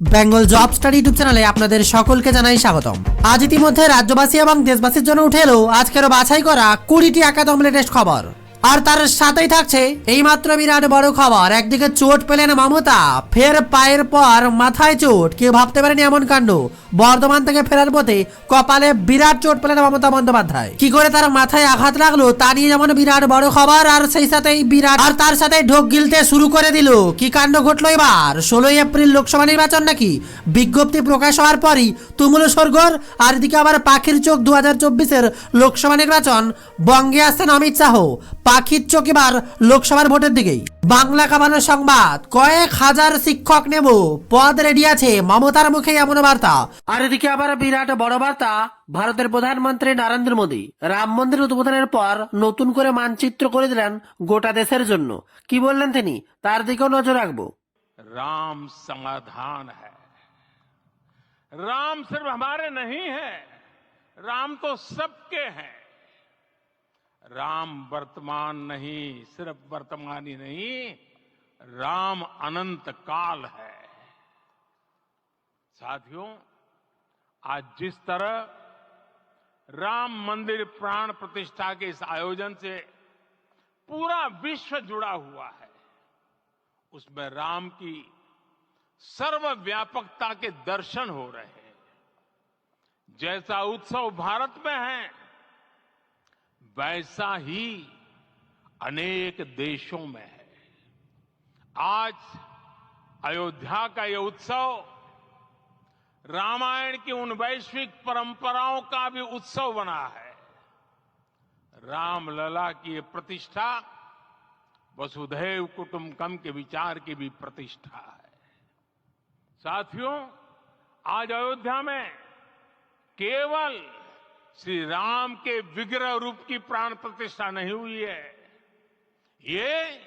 Bengal job study YouTube চ্যানেলে আপনাদের সকলকে জানাই স্বাগতম। আজ ইতিমধ্যে রাজ্যবাসী এবং দেশবাসীর জন্য উঠে এলো আজকেরও বাছাই করা কুড়িটি একাদম লেটেস্ট খবর। আর তার সাথেই থাকছে এইমাত্র বিরাট বড় খবর। একদিকে চোট পেলেন মমতা, ফের পায়ের পর মাথায় চোট। কেউ ভাবতে পারেনি এমন কাণ্ড। বর্ধমান থেকে ফেরার পথে কপালে বিরাট চোট পেলেন মমতা বন্দ্যোপাধ্যায়। কি করে তার মাথায় আঘাত লাগল তা নিয়ে যেমন বিরাট বড় খবর, আর সেই সাথেই বিরাট আর তার সাথে ঢোক গিলতে শুরু করে দিল। কি কাণ্ড ঘটলো এবার? ষোলোই এপ্রিল লোকসভা নির্বাচন নাকি? বিজ্ঞপ্তি প্রকাশ হওয়ার পরই তুমুল সরগর আর এদিকে আবার পাখির চোখ দু হাজার চব্বিশের লোকসভা নির্বাচন। বঙ্গে আসছেন অমিত শাহ। পাখির চোখ এবার লোকসভার ভোটের দিকেই বাংলা কামানোর সংবাদ কয়েক হাজার শিক্ষক নেব পদ রেডি আছে মমতার মুখে এমন বার্তা আর এদিকে আবার বিরাট বড় বার্তা ভারতের প্রধানমন্ত্রী নরেন্দ্র মোদী রাম মন্দির উদ্বোধনের পর নতুন করে মানচিত্র করে দিলেন গোটা দেশের জন্য কি বললেন তিনি তার দিকেও নজর রাখবো राम समाधान है राम सिर्फ हमारे नहीं है राम तो सबके हैं राम वर्तमान नहीं, सिर्फ़ वर्तमान ही नहीं, राम अनंत काल है। साथियों, आज जिस तरह राम मंदिर प्राण प्रतिष्ठा के इस आयोजन से पूरा विश्व जुड़ा हुआ है, उसमें राम की सर्वव्यापकता के दर्शन हो रहे हैं। जैसा उत्सव भारत में है वैसा ही अनेक देशों में है। आज अयोध्या का ये उत्सव, रामायण की उन वैश्विक परंपराओं का भी उत्सव बना है। रामलला की ये प्रतिष्ठा, वसुधैव कुटुंबकम के विचार की भी प्रतिष्ठा है। साथियों, आज अयोध्या में केवल श्री राम के विग्रह रूप की प्राण प्रतिष्ठा नहीं हुई है। ये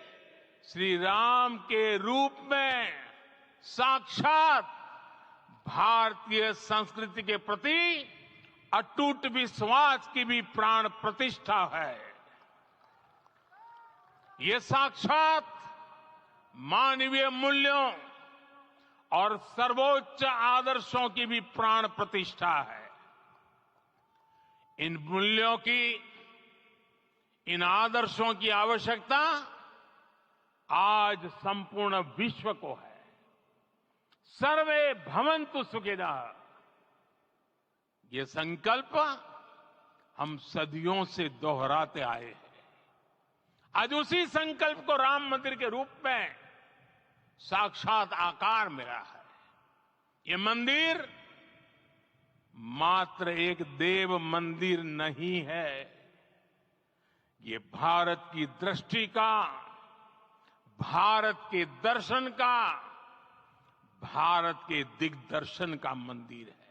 श्री राम के रूप में साक्षात भारतीय संस्कृति के प्रति अटूट विश्वास की भी प्राण प्रतिष्ठा है। ये साक्षात मानवीय मूल्यों और सर्वोच्च आदर्शों की भी प्राण प्रतिष्ठा है। इन मूल्यों की, इन आदर्शों की आवश्यकता आज संपूर्ण विश्व को है। सर्वे भवंतु सुखिना। ये संकल्प हम सदियों से दोहराते आए हैं। आज उसी संकल्प को राम मंदिर के रूप में साक्षात आकार मिला है। ये मंदिर मात्र एक देव मंदिर नहीं है। ये भारत की दृष्टि का, भारत के दर्शन का, भारत के दिग्दर्शन का मंदिर है।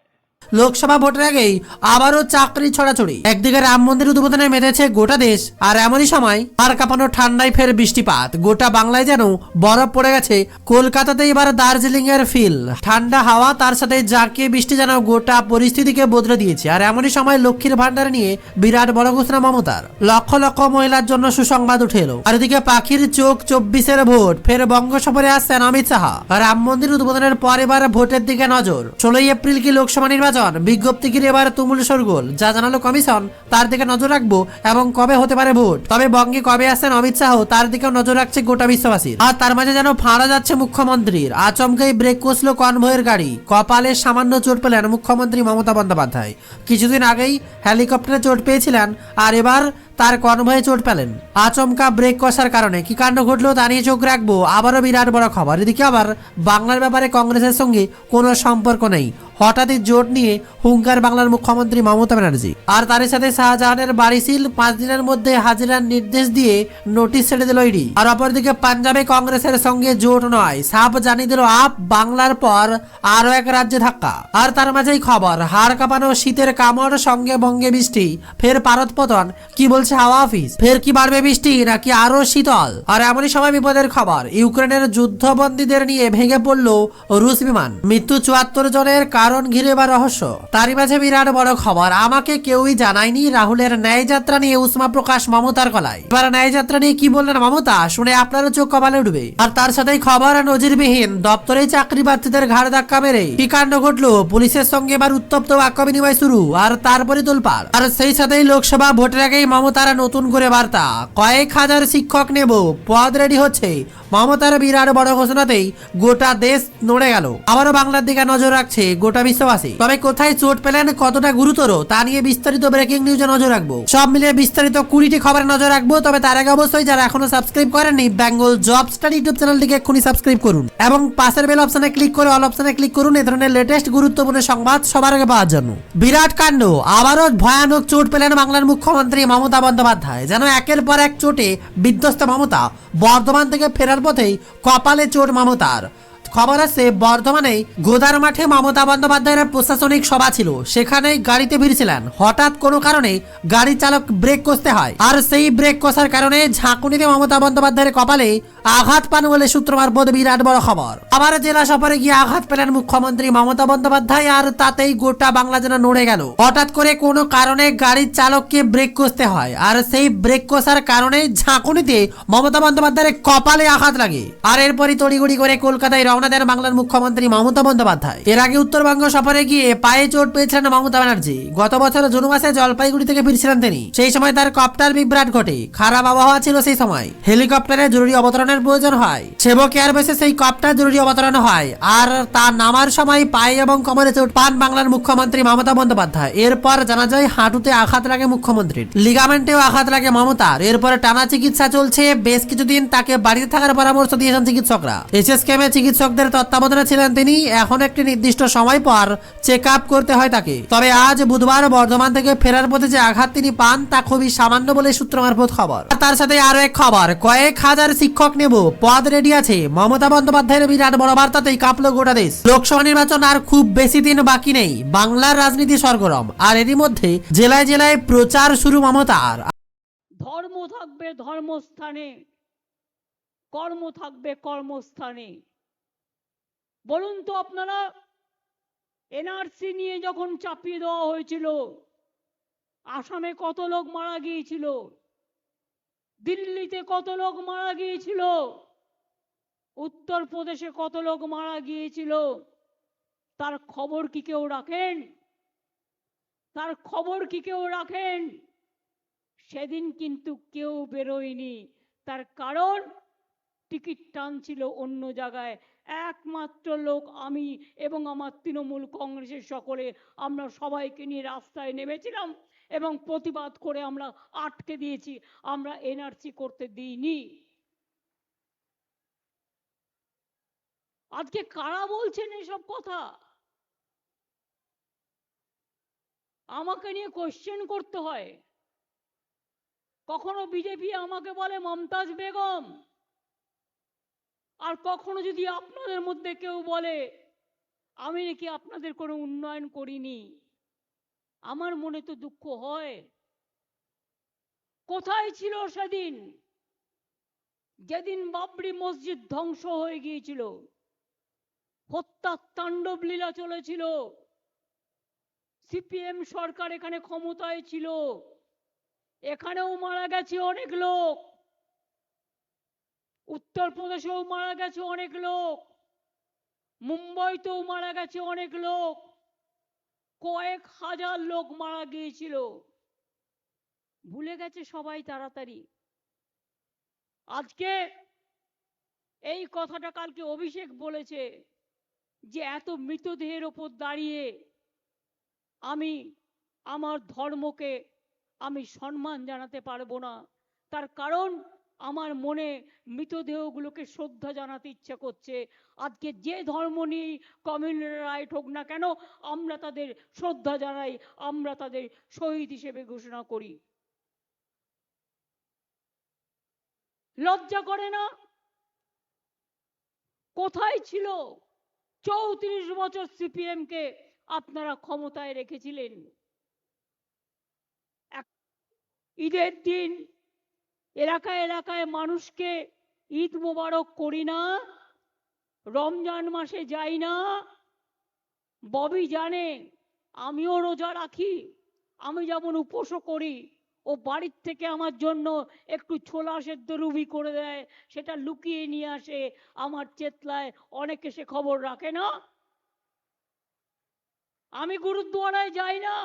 লোকসভা ভোটের আগেই আবারও চাকরি ছড়াছড়ি। একদিকে রাম মন্দির উদ্বোধনে মেতেছে গোটা দেশ, আর এমনই সময় আর কাঁপানো ঠান্ডায় ফের বৃষ্টিপাত। গোটা বাংলায় যেন বরফ পড়ে গেছে কলকাতাতে এবার দার্জিলিং এর ফিল। ঠান্ডা হাওয়া তার সাথে জাঁকিয়ে বৃষ্টি যেন গোটা পরিস্থিতিকে বদলে দিয়েছে, আর এমনই সময় লক্ষ্মীর ভান্ডার নিয়ে বিরাট বড় ঘোষণা মমতার। লক্ষ লক্ষ মহিলার জন্য সুসংবাদ উঠে এলো। আর এদিকে পাখির চোখ, চব্বিশের ভোট, ফের বঙ্গ সফরে আসছেন অমিত শাহ। রাম মন্দির উদ্বোধনের পর এবার ভোটের দিকে নজর। ষোলোই এপ্রিল কি লোকসভা নির্বাচন বিজ্ঞপ্তি ঘিরে এবার তুমুল সরগোল যা জানালো কমিশন, তার দিকে নজর রাখব এবং কবে হতে পারে ভোট। তবে বঙ্গে কবে আসছেন অমিত শাহ, তার দিকেও নজর রাখছে গোটা বিশ্ববাসীর। আর তার মাঝে যেন ফাঁড়া যাচ্ছে মুখ্যমন্ত্রীর। আচমকাই ব্রেক কষলো কনভয়ের গাড়ি। কপালে সামান্য চোট পেলেন মুখ্যমন্ত্রী মমতা বন্দ্যোপাধ্যায়। কিছুদিন আগেই হেলিকপ্টারে চোট পেয়েছিলেন, আর এবার তার কনভয়ে চোট পেলেন। আচমকা ব্রেক কষার কারণে কি কাণ্ড ঘটলো তা নিয়ে চোখ রাখব, আবারও বিরাট বড় খবর। এদিকে আবার বাংলার ব্যাপারে কংগ্রেসের সঙ্গে কোনো সম্পর্ক নেই। হঠাৎই জোট নিয়ে হুঙ্কার বাংলার মুখ্যমন্ত্রী মমতা ব্যানার্জি। আর তার সাথে শাহজাহানের বাড়ি সিল পাঁচ দিনের মধ্যে হাজিরার নির্দেশ দিয়ে নোটিশ ছেড়ে দিল ইডি। আর অপরদিকে পাঞ্জাবে কংগ্রেসের সঙ্গে জোট নয় সাপ জানিয়ে দিল আপ, বাংলার পর আরও এক রাজ্যে ধাক্কা। আর তার মাঝেই খবর, হাড় কাঁপানো শীতের কামড়, সঙ্গে বঙ্গে বৃষ্টি, ফের পারত পতন, কি বলছে হাওয়া অফিস? ফের কি বাড়বে বৃষ্টি, নাকি আরও শীতল? আর এমনই সময় বিপদের খবর, ইউক্রেনের যুদ্ধবন্দীদের নিয়ে ভেঙে পড়ল রুশ বিমান। মৃত্যু চুয়াত্তর জনের কারও কারণ ঘিরে বা রহস্য? তারই মাঝে বিরাট বড় খবর, আমাকে কেউই জানায়নি রাহুলের ন্যায় যাত্রা নিয়ে উষ্মা প্রকাশ মমতার গলায়। এবার ন্যায় যাত্রা নিয়ে কি বললেন মমতা? শুনে আপনারও চোখ কপালে উঠবে। আর তার সাথেই খবর, নজিরবিহীন, দপ্তরে চাকরি প্রার্থীদের ঘাড় ধাক্কা মেরে। কি কাণ্ড ঘটলো? পুলিশের সঙ্গে এবার উত্তপ্ত বাক্য বিনিময় শুরু, আর তারপরে তোলপাড়। আর সেই সাথেই লোকসভা ভোটের আগেই মমতার নতুন করে বার্তা, কয়েক হাজার শিক্ষক নেব, পদ রেডি হচ্ছে। মমতার বিরাট বড় ঘোষণাতেই গোটা দেশ নড়ে গেল। আবারও বাংলার দিকে নজর রাখছে গোটা বিশ্ববাসী তবে কোথায় চোট পেলেন, কতটা গুরুতর, তা নিয়ে বিস্তারিত ব্রেকিং নিউজে নজর রাখব। সব মিলিয়ে বিস্তারিত কুড়িটি খবরে নজর রাখব, তবে তার আগে অবশ্যই যারা এখনও সাবস্ক্রাইব করেননি বেঙ্গল জব স্টাডি ইউটিউব চ্যানেলটিকে এক্ষুনি সাবস্ক্রাইব করুন। এবং পাশের বেল অপশনে ক্লিক করে অল অপশনে ক্লিক করুন, এ ধরনের লেটেস্ট গুরুত্বপূর্ণ সংবাদ সবার আগে পাওয়ার জন্য। বিরাট কাণ্ড, আবারও ভয়ানক চোট পেলেন বাংলার মুখ্যমন্ত্রী মমতা বন্দ্যোপাধ্যায়। যেন একের পর এক চোটে বিধ্বস্ত মমতা, বর্ধমান থেকে ফেরার পথেই কপালে চোট মমতার। খবর আছে বর্ধমানে গোদার মাঠে মমতা বন্দ্যোপাধ্যায়ের প্রশাসনিক সভা ছিল। সেখানে গাড়িতে ভিড়ছিলেন। হঠাৎ কোনো কারণে গাড়ি চালক ব্রেক কষতে হয়। আর সেই ব্রেক কষার কারণে ঝাঁকুনিতে মমতা বন্দ্যোপাধ্যায়ের কপালে আঘাত পান বলে সূত্র মারফত বিরাট বড় খবর। আবার জেলা সফরে গিয়ে আঘাত পেলেন মুখ্যমন্ত্রী মমতা বন্দ্যোপাধ্যায়, আর তাতেই গোটা বাংলা যেন নড়ে গেল। হঠাৎ করে কোনো কারণে গাড়ির চালককে ব্রেক কষতে হয়, আর সেই ব্রেক কষার কারণে ঝাঁকুনিতে মমতা বন্দ্যোপাধ্যায়ের কপালে আঘাত লাগে। আর এরপরই তড়িগুড়ি করে কলকাতায় রওনা দেন বাংলার মুখ্যমন্ত্রী মমতা বন্দ্যোপাধ্যায়। এর আগে উত্তরবঙ্গ সফরে গিয়ে পায়ে চোট পেয়েছিলেন মমতা ব্যানার্জি। গত বছর জুন মাসে জলপাইগুড়ি থেকে ফিরছিলেন তিনি। সেই সময় তার কপ্টার বিভ্রাট ঘটে। খারাপ আবহাওয়া ছিল সেই সময়। হেলিকপ্টারে জরুরি অবতরণের প্রয়োজন হয়। সেবক এয়ারবেসে সেই কপ্টার জরুরি অবতরণ হয়। আর তার নামার সময় পায়ে এবং কোমরে চোট পান বাংলার মুখ্যমন্ত্রী মমতা বন্দ্যোপাধ্যায়। এরপর জানা যায়, হাঁটুতে আঘাত লাগে মুখ্যমন্ত্রীর। লিগামেন্টেও আঘাত লাগে মমতার এরপরে টানা চিকিৎসা চলছে। বেশ কিছুদিন তাকে বাড়িতে থাকার পরামর্শ দিয়েছেন চিকিৎসকরা। এসএসকেমে চিকিৎসকদের তত্ত্বাবধানে ছিলেন তিনি। এখন একটি নির্দিষ্ট সময় পর চেক আপ করতে হয় তাকে। তবে আজ বুধবার বর্ধমান থেকে ফেরার পথে যে আঘাত তিনি পান, তা খুবই সামান্য বলে সূত্র মারফত খবর। তার সাথে আরও এক খবর। কয়েক হাজার শিক্ষক নেব, পদ রেডি আছে। মমতা বন্দ্যোপাধ্যায়ের বিরাট বড় বার্তাতেই কাঁপলো গোটা দেশ। লোকসভা নির্বাচন আর খুব বেশি দিন বাকি নেই। বাংলার রাজনীতি সরগরম। আর এরই মধ্যে জেলায় জেলায় প্রচার শুরু মমতার। ধর্ম থাকবে ধর্মস্থানে। কর্ম থাকবে কর্মস্থানে। বলুন তো আপনারা, এনআরসি নিয়ে যখন চাপিয়ে দেওয়া হয়েছিল, আসামে কত লোক মারা গিয়েছিল? দিল্লিতে কত লোক মারা গিয়েছিল? উত্তরপ্রদেশে কত লোক মারা গিয়েছিল? তার খবর কি কেউ রাখেন? তার খবর কি কেউ রাখেন? সেদিন কিন্তু কেউ বেরোয়নি। তার কারণ, টিকিট টানছিল অন্য জায়গায়। একমাত্র লোক আমি এবং আমার তৃণমূল কংগ্রেসের সকলে। আমরা সবাইকে নিয়ে রাস্তায় নেমেছিলাম এবং প্রতিবাদ করে আমরা আটকে দিয়েছি। আমরা এনআরসি করতে দিইনি। আজকে কারা বলছেন এসব কথা? আমাকে নিয়ে কোশ্চেন করতে হয়। কখনো বিজেপি আমাকে বলে মমতাজ বেগম? আর কখনো যদি আপনাদের মধ্যে কেউ বলে, আমি নাকি আপনাদের কোনো উন্নয়ন করিনি। আমার মনে তো দুঃখ হয়। কোথায় ছিল সেদিন? যেদিন বাবরি মসজিদ ধ্বংস হয়ে গিয়েছিল। হত্যার তাণ্ডব লীলা চলেছিল। সিপিএম সরকার এখানে ক্ষমতায় ছিল। এখানেও মারা গেছে অনেক লোক। উত্তরপ্রদেশেও মারা গেছে অনেক লোক। মুম্বাইতেও মারা গেছে অনেক লোক। কয়েক হাজার লোক মারা গিয়েছিল। ভুলে গেছে সবাই তাড়াতাড়ি। আজকে এই কথাটা কালকে অভিষেক বলেছে। যে এত মৃতদেহের ওপর দাঁড়িয়ে আমি আমার ধর্মকে আমি সম্মান জানাতে পারব না। তার কারণ আমার মনে মৃতদেহগুলোকে শ্রদ্ধা জানাতে ইচ্ছা করছে। আজকে যে ধর্ম নিয়েই কমিউনাল রাইট হোক না কেন, আমরা তাদের শ্রদ্ধা জানাই, আমরা তাদের শহীদ হিসেবে ঘোষণা করি। লজ্জা করে না? কোথায় ছিল চৌত্রিশ বছর সিপিএম কে আপনারা ক্ষমতায় রেখেছিলেন। ঈদের দিন এলাকায় এলাকায় মানুষকে ঈদ মোবারক করি না, রমজান মাসে যাই না। ববি জানে, আমিও রোজা রাখি, আমি যেমন উপোসও করি ও বাড়ির থেকে আমার জন্য একটু ছোলা সেদ্ধ রুবি করে দেয়, সেটা লুকিয়ে নিয়ে আসে, আমার চেতলায় অনেকে সে খবর রাখে না। আমি গুরুদ্বারায় যাই না।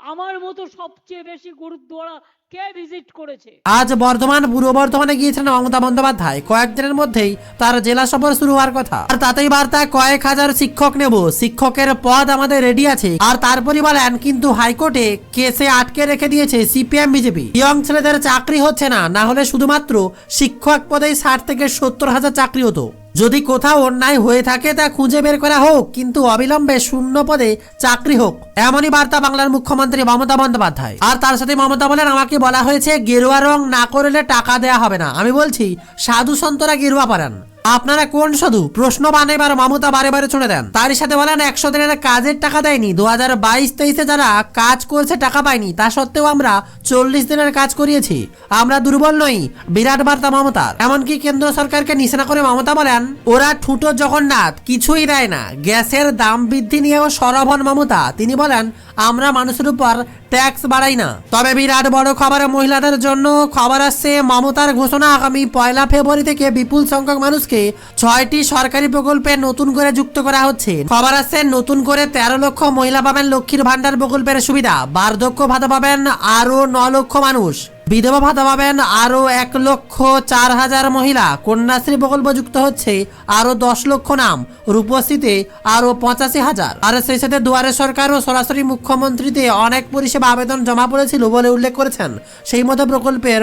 আমার মতো সবচেয়ে বেশি গুরুদ্বারা কে ভিজিট করেছে? আজ বর্ধমান, পূর্ব বর্ধমানে গিয়েছিলেন মমতা বন্দ্যোপাধ্যায়। কয়েকদিনের মধ্যেই তার জেলা সফর শুরু হওয়ার কথা। আর তাতেই বার্তা, কয়েক হাজার শিক্ষক নেব। শিক্ষকের পদ আমাদের রেডি আছে। আর তারপরই বলেন কিন্তু হাইকোর্টে কেসে আটকে রেখে দিয়েছে সিপিএম, বিজেপি। ইয়ং ছেলেদের চাকরি হচ্ছে না। না হলে শুধুমাত্র শিক্ষক পদেই ষাট থেকে সত্তর হাজার চাকরি হতো। যদি কোথাও অন্যায় হয়ে থাকে তা খুঁজে বের করা হোক, কিন্তু অবিলম্বে শূন্য পদে চাকরি হোক। এমনই বার্তা বাংলার মুখ্যমন্ত্রী মমতা বন্দ্যোপাধ্যায়। আর তার সাথে মমতা বলেন, আমাকে বলা হয়েছে, গেরুয়া রং না করলে টাকা দেয়া হবে না। আমি বলছি, সাধু সন্তরা গেরুয়া পারেন আপনারা কোন সাধু? প্রশ্ন বানেবার মমতা বারে বারে ছুড়ে দেন। তারই সাথে বলেন, একশো দিনের কাজের টাকা দেয়নি। দু হাজার বাইশ তেইশে যারা কাজ করছে, টাকা পায়নি, তা সত্ত্বেও আমরা চল্লিশ দিনের কাজ করিয়েছি। আমরা দুর্বল নই, বিরাট বার্তা মমতার। এমনকি কেন্দ্র সরকারকে নিশানা করে মমতা বলেন, ওরা ঠুটো জগন্নাথ, কিছুই দেয় না। গ্যাসের দাম বৃদ্ধি নিয়েও সরব হন মমতা। তিনি বলেন, আমরা মানুষের উপর ট্যাক্স বাড়াই না। তবে বিরাট বড় খবর মহিলাদের জন্য খবর আসছে, মমতার ঘোষণা আগামী পয়লা ফেব্রুয়ারি থেকে বিপুল সংখ্যক মানুষকে ছয়টি সরকারি প্রকল্পে নতুন করে যুক্ত করা হচ্ছে। খবর আছে, নতুন করে তেরো লক্ষ মহিলা পাবেন লক্ষ্মীর ভান্ডার প্রকল্পের সুবিধা। বার্ধক্য ভাতা পাবেন আরও ন লক্ষ মানুষ। বিধবা ভাতা পাবেন আরও এক লক্ষ চার হাজার মহিলা। কন্যাশ্রী প্রকল্প যুক্ত হচ্ছে আরও দশ লক্ষ নাম। রূপশ্রীতে আরও পঁচাশি হাজার। আর সেই সাথে দুয়ারে সরকার ও সরাসরি মুখ্যমন্ত্রীতে অনেক পরিষেবা আবেদন জমা পড়েছিল বলে উল্লেখ করেছেন। সেই মতো প্রকল্পের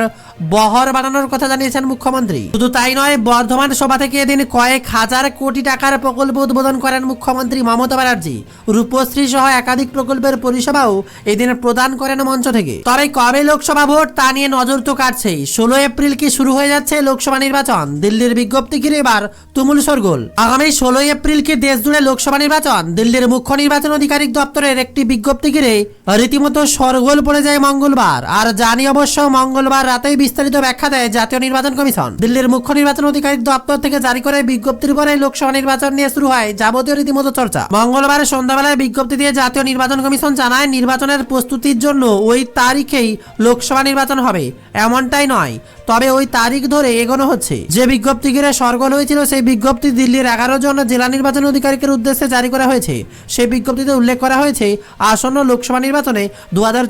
বহর বাড়ানোর কথা জানিয়েছেন মুখ্যমন্ত্রী। শুধু তাই নয়, বর্ধমান সভা থেকে এদিন কয়েক হাজার কোটি টাকার প্রকল্প উদ্বোধন করেন মুখ্যমন্ত্রী মমতা ব্যানার্জি। রূপশ্রী সহ একাধিক প্রকল্পের পরিষেবাও এদিন প্রদান করেন মঞ্চ থেকে। তবে কবে লোকসভা ভোট তা নিয়ে নজর তো কাটছেই। ষোলো এপ্রিল কি শুরু হয়ে যাচ্ছে লোকসভা নির্বাচন? দিল্লির বিজ্ঞপ্তি ঘিরে এবার তুমুল সরগোল আগামী ষোলোই এপ্রিল কি দেশ জুড়ে লোকসভা নির্বাচন? দিল্লির মুখ্য নির্বাচন আধিকারিক দপ্তরের একটি বিজ্ঞপ্তি ঘিরে রীতিমতো সরগোল পড়ে যায় মঙ্গলবার। আর জানি অবশ্য মঙ্গলবার রাতেই বিস্তারিত ব্যাখ্যা দেয় জাতীয় নির্বাচন কমিশন। দিল্লির মুখ্য নির্বাচন আধিকারিক দপ্তর থেকে জারি করে বিজ্ঞপ্তির পরে লোকসভা নির্বাচন নিয়ে শুরু হয় যাবতীয় রীতিমতো চর্চা। মঙ্গলবার সন্ধ্যাবেলায় বিজ্ঞপ্তি দিয়ে জাতীয় নির্বাচন কমিশন জানায়, নির্বাচনের প্রস্তুতির জন্য ওই তারিখেই লোকসভা নির্বাচন হবে এমনটাই নয়। তবে ওই তারিখ ধরে এগোনো হচ্ছে। যে বিজ্ঞপ্তি ঘিরে সরগোল হয়েছিল, সেই বিজ্ঞপ্তি দিল্লির এগারো জন জেলা নির্বাচন অধিকারিকের উদ্দেশ্যে জারি করা হয়েছে। সেই বিজ্ঞপ্তিতে উল্লেখ করা হয়েছে, আসন্ন লোকসভা নির্বাচনে দু হাজার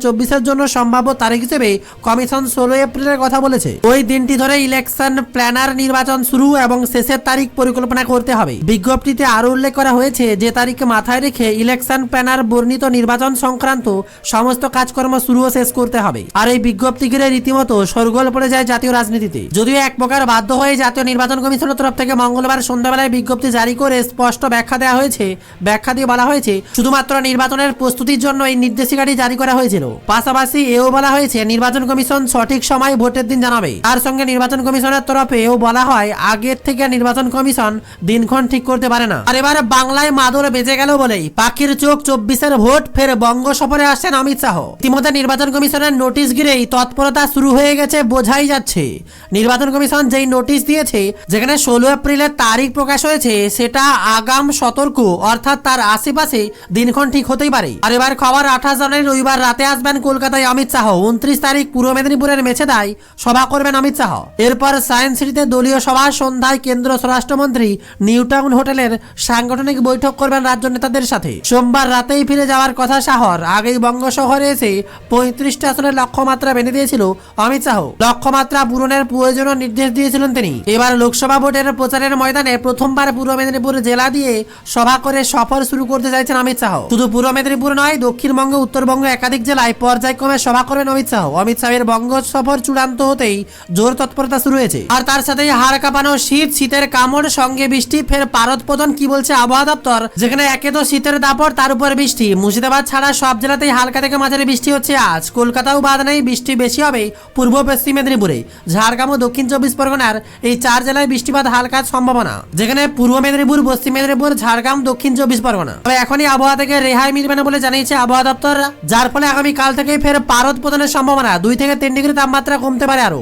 জন্য সম্ভাব্য তারিখ হিসেবে কমিশন ষোলো এপ্রিলের কথা বলেছে। ওই দিনটি ধরে ইলেকশন প্ল্যানার নির্বাচন শুরু এবং শেষের তারিখ পরিকল্পনা করতে হবে। বিজ্ঞপ্তিতে আরও উল্লেখ করা হয়েছে, যে তারিখ মাথায় রেখে ইলেকশন প্ল্যানার বর্ণিত নির্বাচন সংক্রান্ত সমস্ত কাজকর্ম শুরু ও শেষ করতে হবে। আর এই বিজ্ঞপ্তি ঘিরে রীতিমতো সরগোল পড়ে যায় জাতীয় রাজনীতিতে। যদিও এক প্রকার বাধ্য হয়ে জাতীয় নির্বাচন কমিশনের তরফ থেকে মঙ্গলবার সন্ধ্যাবেলায় বিজ্ঞপ্তি জারি করে স্পষ্ট ব্যাখ্যা দেওয়া হয়েছে, ব্যাখ্যা দিয়ে বলা হয়েছে, শুধুমাত্র নির্বাচনের প্রস্তুতির জন্য এই নির্দেশিকাটি জারি করা হয়েছিল। পাশাপাশি এও বলা হয়েছে, নির্বাচন কমিশন সঠিক সময় ভোটের দিন জানাবে। তার সঙ্গে নির্বাচন কমিশনের তরফে এও বলা হয়, আগের থেকে নির্বাচন কমিশন দিনক্ষণ ঠিক করতে পারে না। আর এবার বাংলায় মাদুর বেজে গেল বলেই পাখির চোখ চব্বিশের ভোট ফের বঙ্গ সফরে আসছেন অমিত শাহ। ইতিমধ্যে নির্বাচন কমিশনের নোটিশ ঘিরেই তৎপরতা শুরু হয়ে গেছে, বোঝাই যাচ্ছে নির্বাচন কমিশন যেই নোটিশ দিয়েছে, যেখানে ষোলো এপ্রিলের তারিখ প্রকাশ হয়েছে, সেটা আগাম সতর্ক, অর্থাৎ তার আশেপাশে দিনক্ষণ ঠিক হতেই পারে। আর এবার খবর আঠাশ জানুয়ারি রবিবার রাতে আসবেন কলকাতায় অমিত শাহ। উনত্রিশ তারিখ পূর্ব মেদিনীপুরের মেছেদায় সভা করবেন অমিত শাহ। এরপর সায়েন্স সিটিতে দলীয় সভা সন্ধ্যায় কেন্দ্র স্বরাষ্ট্রমন্ত্রী নিউ টাউন হোটেলের সাংগঠনিক বৈঠক করবেন রাজ্য নেতাদের সাথে। সোমবার রাতেই ফিরে যাওয়ার কথা শাহর আগেই বঙ্গ শহরে এসে পঁয়ত্রিশটা আসনের লক্ষ্যমাত্রা বেঁধে দিয়েছিল অমিত শাহ। লক্ষ্যমাত্রা পূরণের প্রয়োজনীয় নির্দেশ দিয়েছিলেন তিনি। এবার লোকসভা ভোটের প্রচারের ময়দানে প্রথমবার পূর্ব মেদিনীপুর জেলা দিয়ে সভা করে সফর শুরু করতে চাইছেন অমিত শাহ। শুধু পূর্ব মেদিনীপুর নয়, দক্ষিণবঙ্গ, উত্তরবঙ্গ একাধিক জেলায় পর্যায়ক্রমে সভা করবেন অমিত শাহ। অমিত শাহের বঙ্গ সফর চূড়ান্ত হতেই জোর তৎপরতা শুরু হয়েছে। আর তার সাথেই হাড় কাঁপানো শীত, শীতের কামড়, সঙ্গে বৃষ্টি, ফের পারদ পতন, কি বলছে আবহাওয়া দপ্তর? যেখানে একে তো শীতের দাপট, তার উপর বৃষ্টি। মুর্শিদাবাদ ছাড়া সব জেলাতেই হালকা থেকে মাঝারি বৃষ্টি হচ্ছে আজ। কলকাতাও বাদ নেই, বৃষ্টি বেশি হবে পূর্ব পশ্চিম মেদিনীপুরে। ঝাড়গ্রাম ও দক্ষিণ চব্বিশ পরগনার এই চার জেলায় বৃষ্টিপাত হালকার সম্ভাবনা, যেখানে পূর্ব মেদিনীপুর, পশ্চিম মেদিনীপুর, ঝাড়গ্রাম, দক্ষিণ চব্বিশ পরগনা। তবে এখনই আবহাওয়া থেকে রেহাই মিলবে না বলে জানিয়েছে আবহাওয়া দপ্তর, যার ফলে আগামীকাল থেকে ফের পারদ প্রদানের সম্ভাবনা, দুই থেকে তিন ডিগ্রি তাপমাত্রা কমতে পারে আরও